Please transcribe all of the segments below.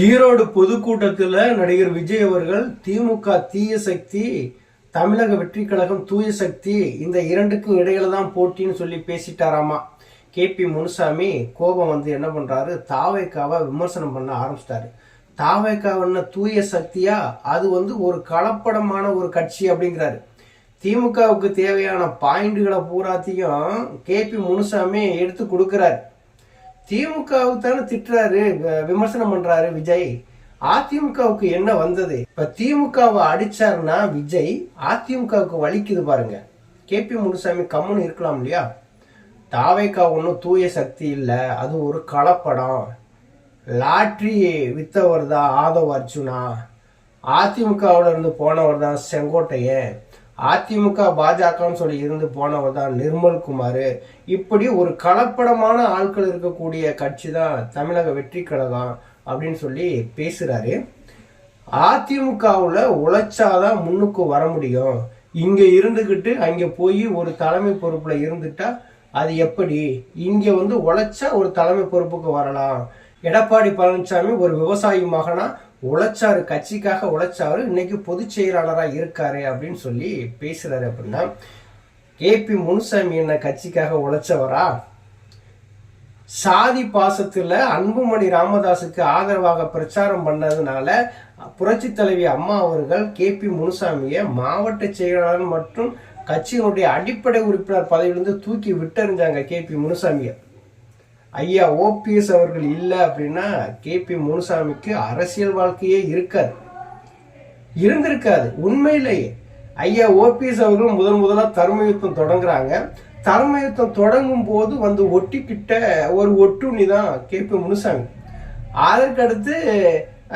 ஈரோடு பொதுக்கூட்டத்தில் நடிகர் விஜய் அவர்கள் திமுக தீய சக்தி தமிழக வெற்றி கழகம் தூய சக்தி இந்த இரண்டுக்கும் இடையில தான் போட்டின்னு சொல்லி பேசிட்டாராமா. கே பி முனுசாமி கோபம் வந்து என்ன பண்றாரு தாவேக்காவை விமர்சனம் பண்ண ஆரம்பிச்சிட்டாரு. தாவேக்காவನ್ನ தூய சக்தியா? அது வந்து ஒரு கலப்படமான ஒரு கட்சி அப்படிங்கிறாரு. திமுகவுக்கு தேவையான பாயிண்ட்களை பூராத்தையும் கே பி முனுசாமி எடுத்து கொடுக்குறாரு. திமுகவுக்கு தானே திட்டுறாரு விமர்சனம் பண்றாரு விஜய். அதிமுகவுக்கு என்ன வந்தது? இப்ப திமுகவை அடிச்சாருன்னா விஜய் அதிமுகவுக்கு வலிக்குது பாருங்க. கே பி முனுசாமி கம்முன்னு இருக்கலாம் இல்லையா? தாவேக்கா ஒன்றும் தூய சக்தி இல்லை அது ஒரு கலப்படம். லாட்ரி வித்தவர் தான் ஆதவ் அர்ஜுனா. அதிமுகவில் இருந்து போனவர் தான் செங்கோட்டையன். அதிமுக பாஜகன்னு சொல்லி இருந்து போனவர் தான் நிர்மல் குமார். இப்படி ஒரு கலப்படமான ஆட்கள் இருக்கக்கூடிய கட்சி தான் தமிழக வெற்றி கழகம் அப்படின்னு சொல்லி பேசுகிறாரு அதிமுகவில் உழைச்சாதான் முன்னுக்கு வர முடியும். இங்கே இருந்துக்கிட்டு அங்கே போய் ஒரு தலைமை பொறுப்பில் இருந்துட்டா அது எப்படி? இங்கே வந்து உழைச்சா ஒரு தலைமை பொறுப்புக்கு வரலாம். எடப்பாடி பழனிசாமி ஒரு விவசாயி மகனா உழைச்சாரு கட்சிக்காக உழைச்சாரு இன்னைக்கு பொதுச் செயலாளராக இருக்காரு அப்படின்னு சொல்லி பேசுறாரு அப்படின்னா கேபி முனுசாமி என்ன கட்சிக்காக உழைச்சவரா? சாதி பாசத்துல அன்புமணி ராமதாஸுக்கு ஆதரவாக பிரச்சாரம் பண்ணதுனால புரட்சி தலைவி அம்மா அவர்கள் கே பி முனுசாமியை மாவட்ட செயலாளர் மற்றும் கட்சியினுடைய அடிப்படை உறுப்பினர் பதவியிலிருந்து தூக்கி விட்டறிஞ்சாங்க கே பி முனுசாமியை. ஐயா ஓபிஎஸ் அவர்கள் இல்லை அப்படின்னா கே பி முனுசாமிக்கு அரசியல் வாழ்க்கையே இருக்காது. இருந்திருக்காது. உண்மையிலேயே. ஐயா ஓபிஎஸ் அவர்கள் முதன் முதலாக தர்ம யுத்தம் தொடங்குறாங்க. தர்ம யுத்தம் தொடங்கும் போது வந்து ஒட்டிக்கிட்ட ஒரு ஒட்டுண்ணி தான் கே பி முனுசாமி. அதற்கடுத்து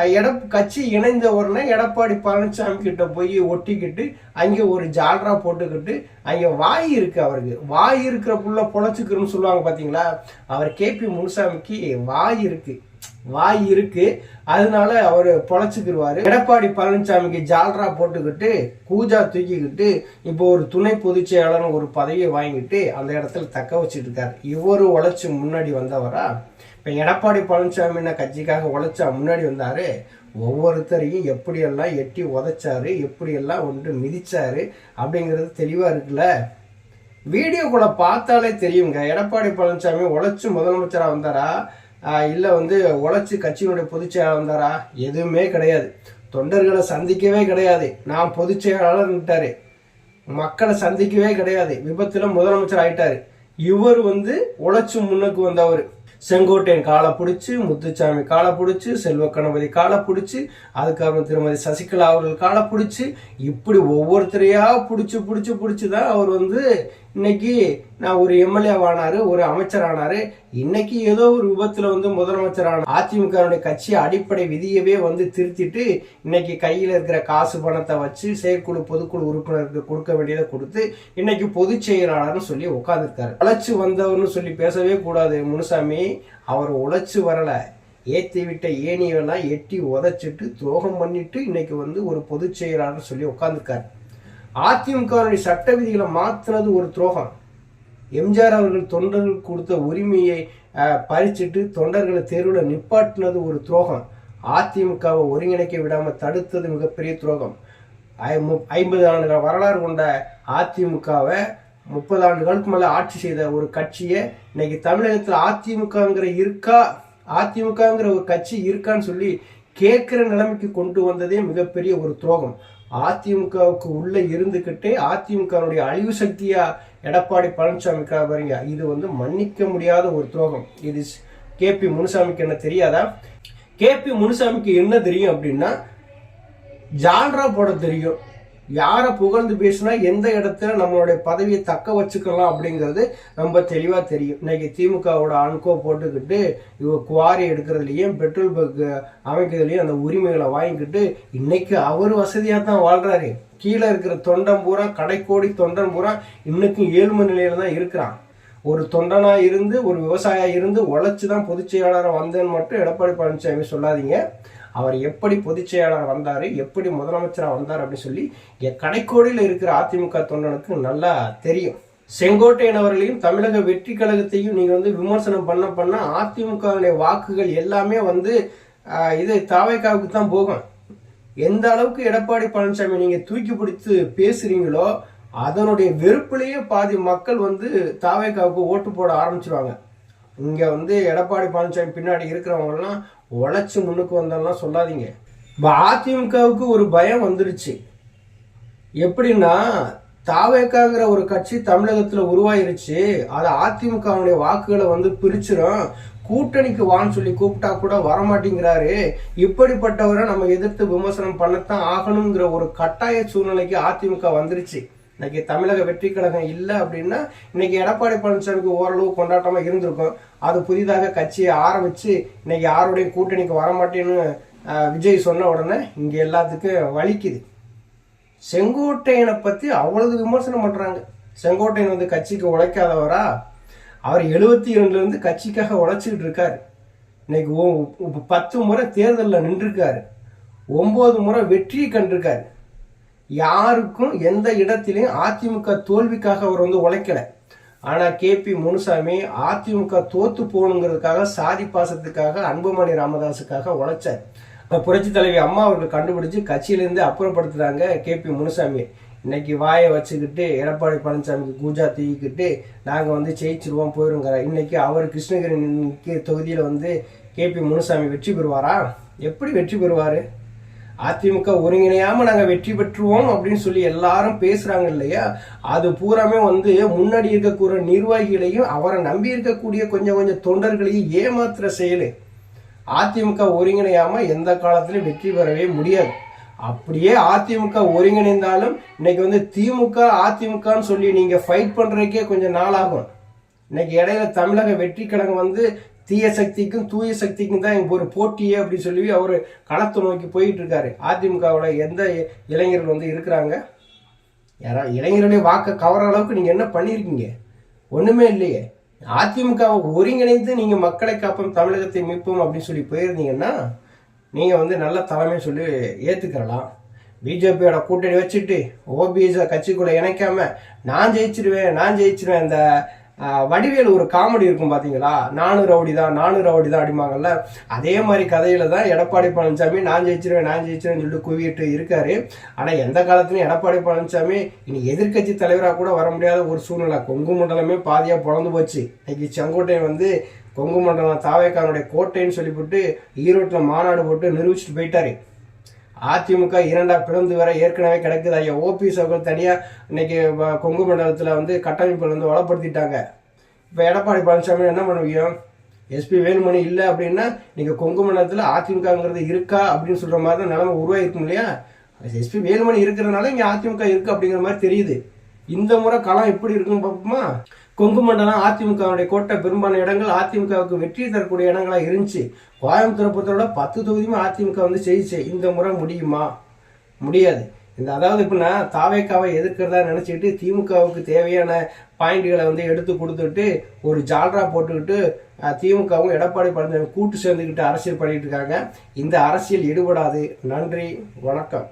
எட கட்சி இணைந்த உடனே எடப்பாடி பழனிசாமி கிட்ட போய் ஒட்டிக்கிட்டு அங்கே ஒரு ஜால்ரா போட்டுக்கிட்டு அங்கே வாய் இருக்கு அவருக்கு. வாய் இருக்கிற புள்ள பொழைச்சிக்கிறன்னு சொல்லுவாங்க பார்த்தீங்களா அவர் கே பி முனுசாமிக்கு வாய் இருக்கு. வாய் இருக்கு. அதனால அவர் பொழைச்சுக்கிருவாரு. எடப்பாடி பழனிசாமிக்கு ஜால்ரா போட்டுக்கிட்டு கூஜா தூக்கிக்கிட்டு இப்போ ஒரு துணை பொதுச் செயலாளர் ஒரு பதவியை வாங்கிட்டு அந்த இடத்துல தக்க வச்சுட்டு இருக்காரு இவரு உழைச்சு முன்னாடி வந்தவரா? இப்ப எடப்பாடி பழனிசாமி என்ன கட்சிக்காக உழைச்சா முன்னாடி வந்தாரு? ஒவ்வொருத்தரையும் எப்படியெல்லாம் எட்டி உதைச்சாரு? எப்படியெல்லாம் ஒன்று மிதிச்சாரு? அப்படிங்கிறது தெளிவாக இருக்குல்ல? வீடியோக்குள்ள பார்த்தாலே தெரியுங்க. எடப்பாடி பழனிசாமி உழைச்சி முதலமைச்சராக வந்தாரா? இல்லை வந்து உழைச்சி கட்சியினுடைய பொதுச் வந்தாரா? எதுவுமே கிடையாது. தொண்டர்களை சந்திக்கவே கிடையாது. நான் பொதுச் செயலாளர் மக்களை சந்திக்கவே கிடையாது. விபத்தில் முதலமைச்சர் ஆயிட்டாரு. இவர் வந்து உழைச்சி முன்னுக்கு வந்தவர். செங்கோட்டையன் காலை பிடிச்சி முத்துச்சாமி காலை பிடிச்சி செல்வ கணபதி காலை பிடிச்சி அதுக்கப்புறம் திருமதி சசிகலா அவர்கள் காலை பிடிச்சி இப்படி ஒவ்வொருத்தரையா பிடிச்சி பிடிச்சி பிடிச்சி தான் அவர் வந்து இன்னைக்கு நான் ஒரு எம்எல்ஏ ஆனாரு ஒரு அமைச்சர் ஆனாரு. இன்னைக்கு ஏதோ ஒரு விபத்துல வந்து முதலமைச்சர் ஆன அதிமுக கட்சி அடிப்படை விதியவே வந்து திருத்திட்டு இன்னைக்கு கையில இருக்கிற காசு பணத்தை வச்சு செயற்குழு பொதுக்குழு உறுப்பினருக்கு கொடுக்க வேண்டியதை கொடுத்து இன்னைக்கு பொதுச் செயலாளர்னு சொல்லி உட்காந்துருக்காரு உழைச்சு வந்தவர்னு சொல்லி பேசவே கூடாது முனுசாமி. அவர் உழைச்சு வரல. ஏத்தி விட்ட ஏணியெல்லாம் எட்டி உதைச்சிட்டு துரோகம் பண்ணிட்டு இன்னைக்கு வந்து ஒரு பொதுச் செயலாளர் சொல்லி உட்காந்துருக்காரு அதிமுகவுடைய சட்ட விதிகளை மாத்துனது ஒரு துரோகம். எம்ஜிஆர் அவர்கள் தொண்டர்கள் கொடுத்த உரிமையை பறிச்சிட்டு தொண்டர்களை தெருவில் நிப்பாட்டினது ஒரு துரோகம். அதிமுகவை ஒருங்கிணைக்க விடாம தடுத்தது மிகப்பெரிய துரோகம். ஐ- மு- ஐம்பது ஆண்டுகள் வரலாறு கொண்ட அதிமுகவை முப்பது ஆண்டுகளுக்கு மேல ஆட்சி செய்த ஒரு கட்சியை இன்னைக்கு தமிழகத்துல அதிமுகங்கிற இருக்கா அதிமுகங்கிற ஒரு கட்சி இருக்கான்னு சொல்லி கேட்கிற நிலைமைக்கு கொண்டு வந்ததே மிகப்பெரிய ஒரு துரோகம். அதிமுகவுக்கு உள்ளே இருந்துக்கிட்டே அதிமுகவுடைய அழிவு சக்தியா எடப்பாடி பழனிசாமி பாருங்க. இது வந்து மன்னிக்க முடியாத ஒரு துரோகம். இது கே பி முனுசாமிக்கு என்ன தெரியாதா? கே பி முனுசாமிக்கு என்ன தெரியும் அப்படின்னா ஜால்ரா போட தெரியும். யாரை புகழ்ந்து பேசினா எந்த இடத்துல நம்மளுடைய பதவியை தக்க வச்சுக்கலாம் அப்படிங்கிறது ரொம்ப தெளிவாக தெரியும். இன்னைக்கு திமுகவோட அன்கோ போட்டுக்கிட்டு இவ குவாரி எடுக்கிறதுலையும் பெட்ரோல் பங்க் அமைக்கிறதுலையும் அந்த உரிமைகளை வாங்கிக்கிட்டு இன்னைக்கு அவர் வசதியாக தான் வாழ்றாரு. கீழே இருக்கிற தொண்டன் பூரா கடைக்கோடி தொண்டன் பூரா இன்னைக்கும் ஏழ்மை நிலையில தான் இருக்கிறான். ஒரு தொண்டனாக இருந்து ஒரு விவசாயியாக இருந்து உழைச்சி தான் பொதுச் செயலாளராக வந்தேன்னு மட்டும் எடப்பாடி பழனிசாமி சொல்லாதீங்க. அவர் எப்படி பொதுச் செயலாளர் வந்தார் எப்படி முதலமைச்சராக வந்தார் அப்படின்னு சொல்லி என் கடைக்கோடியில் இருக்கிற அதிமுக தொண்டனுக்கு நல்லா தெரியும். செங்கோட்டையன் அவர்களையும் தமிழக வெற்றி கழகத்தையும் நீங்கள் வந்து விமர்சனம் பண்ண பண்ண அதிமுகவுடைய வாக்குகள் எல்லாமே வந்து இது தாவைக்காவுக்கு தான் போகும். எந்த அளவுக்கு எடப்பாடி பழனிசாமி நீங்கள் தூக்கி பிடித்து பேசுறீங்களோ அதனுடைய வெறுப்புலேயே பாதி மக்கள் வந்து தாவைக்காவுக்கு ஓட்டு போட ஆரம்பிச்சிருவாங்க. இங்கே வந்து எடப்பாடி பழனிசாமி பின்னாடி இருக்கிறவங்கெல்லாம் உழைச்சி முன்னுக்கு வந்தாலாம் சொல்லாதீங்க. இப்போ அதிமுகவுக்கு ஒரு பயம் வந்துருச்சு. எப்படின்னா தாவேக்காங்கிற ஒரு கட்சி தமிழகத்தில் உருவாயிருச்சு. அது அதிமுகவுடைய வாக்குகளை வந்து பிரிச்சிடும் கூட்டணிக்கு வான்னு சொல்லி கூப்பிட்டா கூட வரமாட்டேங்கிறாரு. இப்படிப்பட்டவரை நம்ம எதிர்த்து விமர்சனம் பண்ணத்தான் ஆகணுங்கிற ஒரு கட்டாய சூழ்நிலைக்கு அதிமுக வந்துருச்சு. இன்னைக்கு தமிழக வெற்றி கழகம் இல்லை அப்படின்னா இன்னைக்கு எடப்பாடி பழனிசாமிக்கு ஓரளவு கொண்டாட்டமா இருந்திருக்கும். அது புதிதாக கட்சியை ஆரம்பிச்சு இன்னைக்கு யாருடைய கூட்டணிக்கு வரமாட்டேன்னு விஜய் சொன்ன உடனே இங்க எல்லாத்துக்கும் வலிக்குது. செங்கோட்டையனை பத்தி அவ்வளவு விமர்சனம் பண்றாங்க. செங்கோட்டையன் வந்து கட்சிக்கு உழைக்காதவரா? அவர் எழுபத்தி இரண்டுல இருந்து கட்சிக்காக உழைச்சிக்கிட்டு இருக்காரு. இன்னைக்கு பத்து முறை தேர்தலில் நின்றுருக்காரு. ஒன்பது முறை வெற்றியை கண்டிருக்காரு. யாருக்கும் எந்த இடத்திலையும் அதிமுக தோல்விக்காக அவர் வந்து உழைக்கல. ஆனா கேபி முனுசாமி அதிமுக தோத்து போகணுங்கிறதுக்காக சாதி பாசத்துக்காக அன்புமணி ராமதாஸுக்காக உழைச்சார். புரட்சி தலைவி அம்மா அவர்கள் கண்டுபிடிச்சு கட்சியிலேருந்து அப்புறப்படுத்துறாங்க கேபி முனுசாமி. இன்னைக்கு வாயை வச்சுக்கிட்டு எடப்பாடி பழனிசாமிக்கு கூஜா தூக்கிக்கிட்டு நாங்கள் வந்து ஜெயிச்சிருவோம் போயிருங்கிற இன்னைக்கு அவர் கிருஷ்ணகிரி தொகுதியில் வந்து வந்து கேபி முனுசாமி வெற்றி பெறுவாரா? எப்படி வெற்றி பெறுவாரு? அதிமுக ஒருங்கிணையாம நாங்க வெற்றி பெற்றுவோம் அப்படின்னு சொல்லி எல்லாரும் பேசுறாங்க இல்லையா? அது பூராமே வந்து முன்னாடி இருக்கக்கூடிய நிர்வாகிகளையும் அவரை நம்பி இருக்கக்கூடிய கொஞ்சம் கொஞ்சம் தொண்டர்களையும் ஏமாத்துற செயலு. அதிமுக ஒருங்கிணையாம எந்த காலத்திலும் வெற்றி பெறவே முடியாது. அப்படியே அதிமுக ஒருங்கிணைந்தாலும் இன்னைக்கு வந்து திமுக அதிமுகன்னு சொல்லி நீங்க ஃபைட் பண்றதுக்கே கொஞ்சம் நாளாகும். இன்னைக்கு இடையில தமிழக வெற்றி கழகம் வந்து தீய சக்திக்கும் தூய சக்திக்கும் தான் இப்போ ஒரு போட்டியே அப்படின்னு சொல்லி அவர் களத்தை நோக்கி போயிட்டு இருக்காரு அதிமுகவோட எந்த இளைஞர்கள் வந்து இருக்கிறாங்க? யாரா இளைஞர்களே வாக்கை கவர அளவுக்கு நீங்கள் என்ன பண்ணியிருக்கீங்க? ஒன்றுமே இல்லையே. அதிமுகவை ஒருங்கிணைந்து நீங்கள் மக்களை காப்போம் தமிழகத்தை மீட்போம் அப்படின்னு சொல்லி போயிருந்தீங்கன்னா நீங்கள் வந்து நல்ல தலைமை சொல்லி ஏற்றுக்கிறலாம் பிஜேபியோட கூட்டணி வச்சுட்டு ஓபிஎஸ் கட்சிக்குள்ளே இணைக்காம நான் ஜெயிச்சிருவேன் நான் ஜெயிச்சிருவேன் இந்த வடிவேல் ஒரு காமெடி இருக்கும் பாத்தீங்களா? நானு ரவுடி தான் நானு ரவுடி தான் அப்படிம்பாங்கல்ல அதே மாதிரி கதையில தான் எடப்பாடி பழனிசாமி நான் ஜெயிச்சிருவேன் நான் ஜெயிச்சிருவேன் சொல்லிட்டு குவிட்டு இருக்காரு. ஆனா எந்த காலத்துலயும் எடப்பாடி பழனிசாமி இனி எதிர்க்கட்சி தலைவரா கூட வர முடியாத ஒரு சூழ்நிலை. கொங்கு மண்டலமே பாதியா பொழந்து போச்சு. இன்னைக்கு செங்கோட்டையன் வந்து கொங்கு மண்டலம் தாவேக்கானுடைய கோட்டைன்னு சொல்லிவிட்டு ஈரோட்டில் மாநாடு போட்டு நிரூபிச்சுட்டு போயிட்டாரு. அதிமுக இரண்டா பிளந்து வர ஏற்கனவே கிடைக்குது. ஐயா ஓபிஎஸ் அவர்கள் தனியாக இன்னைக்கு கொங்கு மண்டலத்தில் வந்து கட்டமைப்புகள் வந்து வளப்படுத்திட்டாங்க. இப்போ எடப்பாடி பழனிசாமி என்ன பண்ணுவீங்க? எஸ்பி வேலுமணி இல்லை அப்படின்னா நீங்கள் கொங்கு மண்டலத்தில் அதிமுகங்கிறது இருக்கா அப்படின்னு சொல்கிற மாதிரி தான் நிலைமை உருவாயிருக்கும் இல்லையா? எஸ்பி வேலுமணி இருக்கிறதுனால இங்கே அதிமுக இருக்குது அப்படிங்கிற மாதிரி தெரியுது. இந்த முறை களம் எப்படி இருக்குன்னு பார்ப்போமா? கொங்கு மண்டலம் அதிமுகவுடைய கோட்டை பெரும்பாலான இடங்கள் அதிமுகவுக்கு வெற்றி தரக்கூடிய இடங்களா இருந்துச்சு. கோயம்புத்தூரை பொறுத்தவரை பத்து தொகுதியுமே அதிமுக வந்து செய்யுச்சு இந்த முறை முடியுமா? முடியாது. இந்த அதாவது இப்படின்னா தாவேக்காவை எதிர்க்கிறதா நினைச்சிட்டு திமுகவுக்கு தேவையான பாயிண்ட்களை வந்து எடுத்து கொடுத்துட்டு ஒரு ஜால்ரா போட்டுக்கிட்டு திமுகவும் எடப்பாடி பழனிசாமி கூட்டு சேர்ந்துக்கிட்டு அரசியல் பண்ணிட்டு இருக்காங்க. இந்த அரசியல் ஈடுபடாது. நன்றி. வணக்கம்.